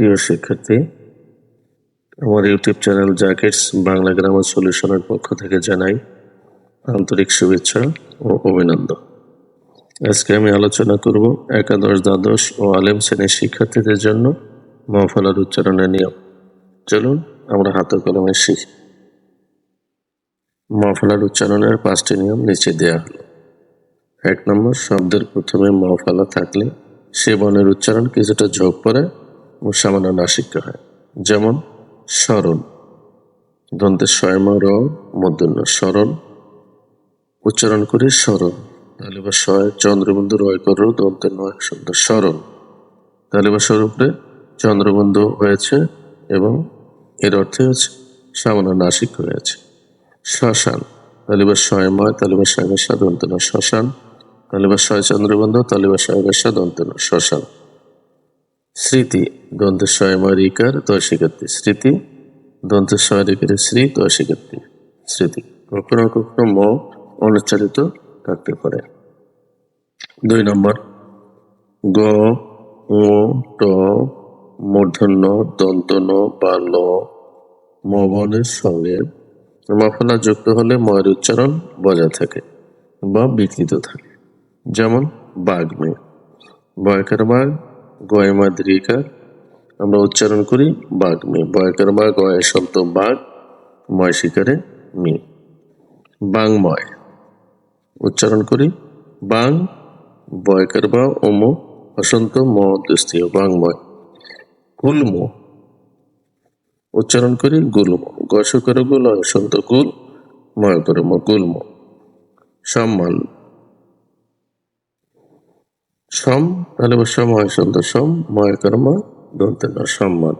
প্রিয় শিক্ষার্থী, আমার YouTube channel Jackets Bangla grammar সলিউশনের পক্ষ থেকে জানাই আন্তরিক শুভেচ্ছা ও অভিনন্দন। আজকে আমি আলোচনা করব একাদশ, দ্বাদশ ও আলেম শ্রেণির শিক্ষার্থীদের জন্য মহফলার উচ্চারণের নিয়ম। চলুন আমরা হাতে কলমে শিখি। মহফলার উচ্চারণের পাঁচটি নিয়ম নিচে দেওয়া হলো। এক নম্বর, শব্দের প্রথমে মহফলা থাকলে সে বর্ণের উচ্চারণ কিছুটা ঝোঁক পড়ে সামান্য নাসিক্য হয়। যেমন স্মরণ। দন্তে স্বয়ং র মধ্যন্য স্মরণ। উচ্চারণ করি স্মরণ। তাহলে বা স্বয় চন্দ্রবন্ধু রয় কর দন্তে নয় শব্দ স্মরণ। তাহলে বা স্বরূপে চন্দ্রবন্ধু হয়েছে এবং এর অর্থে হচ্ছে সামান্য নাসিক হয়েছে। শ্মশান। তালিবা স্বয়ময় তালিবা স্বয়বেশা দন্তন শ্মশান। তালিবা স্বয় চন্দ্রবন্ধ তালিবা স্বয়বেশা দন্তন শ্মশান। স্মৃতি দন্ত স্বয়ময় রিকার দর্শিকার্থী স্মৃতি দন্তে স্বয় রিকারে শ্রী দর্শিকার্থী স্মৃতি, কখনো কখনো ম অনুচ্চারিত থাকতে পারে। দুই নম্বর, গ ও ট, মূর্ধন্য দন্ত ন বা ল মবনের সঙ্গে মাফলা যুক্ত হলে ময়ের উচ্চারণ বজায় থাকে বা বিকৃত থাকে। যেমন বাঘ মেয়ে বয়কার বাঘ গয়মা দীর্ঘিকার আমরা উচ্চারণ করি বাঘ মেয়ে বয়কার বাঘ গয় শব্দ বাঘ, ময় শিকারে মি। বাংময় উচ্চারণ করি বাং বয়কার বা ওম অসন্ত ম দুস্তীয় বাংময় গুল্ম। উচ্চারণ করি গুল্ম। গস করে গুল অসন্ত গুল ময় করে ম গুল্ম। সম্মান। সম, তাহলে বা সম হয় সন্ত সম ময় কর্ম দন্তে সম্মান।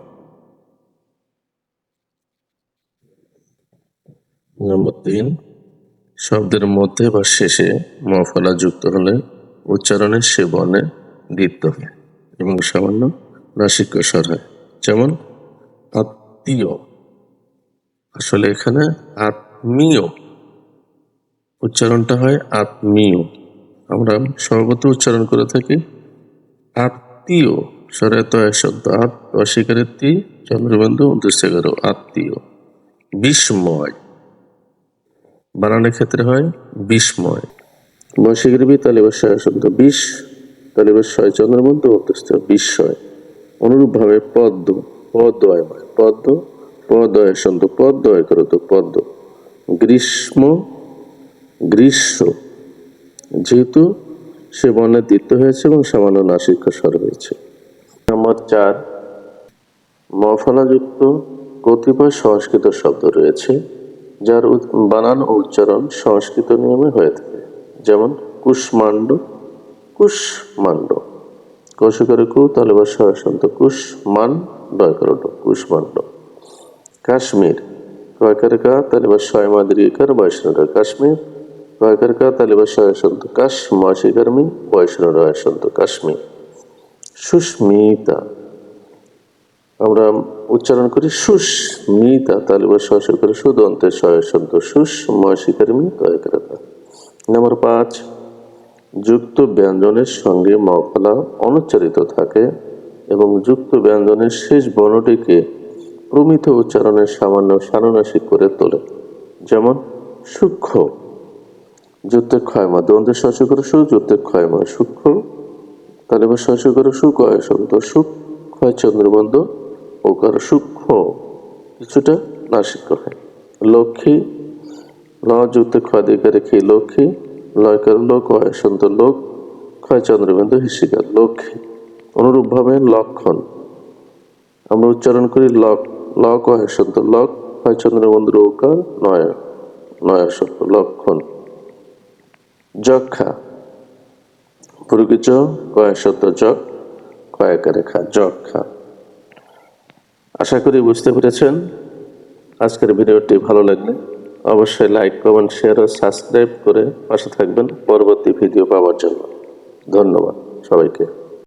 নম্বর তিন, শব্দের মধ্যে বা শেষে মফলা যুক্ত হলে উচ্চারণের সে বর্ণে দীপ্ত হয় এবং সামান্য নাসিক্য স্বর হয়। যেমন, আত্মীয়। আসলে এখানে আত্মীয় উচ্চারণটা হয় আত্মীয়। আমরা সর্বত উচ্চারণ করে থাকি। আত্মীয় স্বরে তো এক শব্দ আত অস্বীকারের তি চন্দ্রবন্ধু উনত্রিশ আত্মীয়। বিস্ময়। বানানোর ক্ষেত্রে হয় বিস্ময়। বৈশিকের বি তালিবাসয় শব্দ বিষ, তালিবাসয় চন্দ্রবন্ধু উনত্রিশ বিস্ময়। অনুরূপভাবে পদ্ম পদ্ময়ময় পদ্ম পদয় শব্দ, পদ্ময় করো তো পদ্ম। গ্রীষ্ম গ্রীষ্ম। যেহেতু সে বর্ণের দ্বিত্ব হয়েছে এবং সামান্য নাসিক্য স্বর হয়েছে। নম্বর চার মফলাযুক্ত কতিপয় সংস্কৃত শব্দ রয়েছে যার বানান ও উচ্চারণ সংস্কৃত নিয়মে হয়ে থাকে। যেমন কুষ্মাণ্ড কুষ্মাণ্ড। কৌশিকরে কু তাহলে বা সন্ত কুষ্মান ডয় করো ড, কুষ্মাণ্ড। কাশ্মীর কয়কার কা তাহলে বা ছয় বৈষ্ণব কাশ্মীর। কা ছয় সন্ত কাশ মাসিকার্মী বৈষ্ণব সন্ত কাশ্মীর সুস্মিতা। আমরা উচ্চারণ করি সুস্মিতা বা ছয় করে সুদন্তে ছয় সন্ত সুস মাসিকার্মী নম্বর পাঁচ, যুক্ত ব্যঞ্জনের সঙ্গে মফলা অনুচ্চারিত থাকে এবং যুক্ত ব্যঞ্জনের শেষ বর্ণটিকে প্রমিত উচ্চারণের সামান্য সানুনাসিক করে তোলে। যেমন, সূক্ষ্ম। যুক্তে ক্ষয়মা দ্বন্দ্বের শস্য করে সু যুক্তে ক্ষয়মা সূক্ষ্ম তাহলে এবার শস্য করে সুকয় শব্দ সুখ ক্ষয় চন্দ্রবন্ধ? ওকার সূক্ষ্ম কিছুটা নাসিক হয় লক্ষ্মী ল যুক্ত ক্ষয় দিকে রেখে লক্ষ্মী লয়কার লোক অয়সন্ত লোক, ক্ষয় চন্দ্রবিন্দু হিসিকার লক্ষ্মী। অনুরূপভাবে লক্ষণ। আমরা উচ্চারণ করি লক লক অয়সন্ত লক, ক্ষয় চন্দ্রবন্ধুর ওকার নয় নয়সন্ত লক্ষণ। যক্ষা। পুরুকিচ শত যক কয়েক রেখা যক্ষা। আশা করি বুঝতে পেরেছেন। আজকের ভিডিওটি ভালো লাগলে অবশ্যই লাইক, কমেন্ট, শেয়ার ও সাবস্ক্রাইব করে পাশে থাকবেন। পরবর্তী ভিডিও পাওয়ার জন্য। ধন্যবাদ সবাইকে।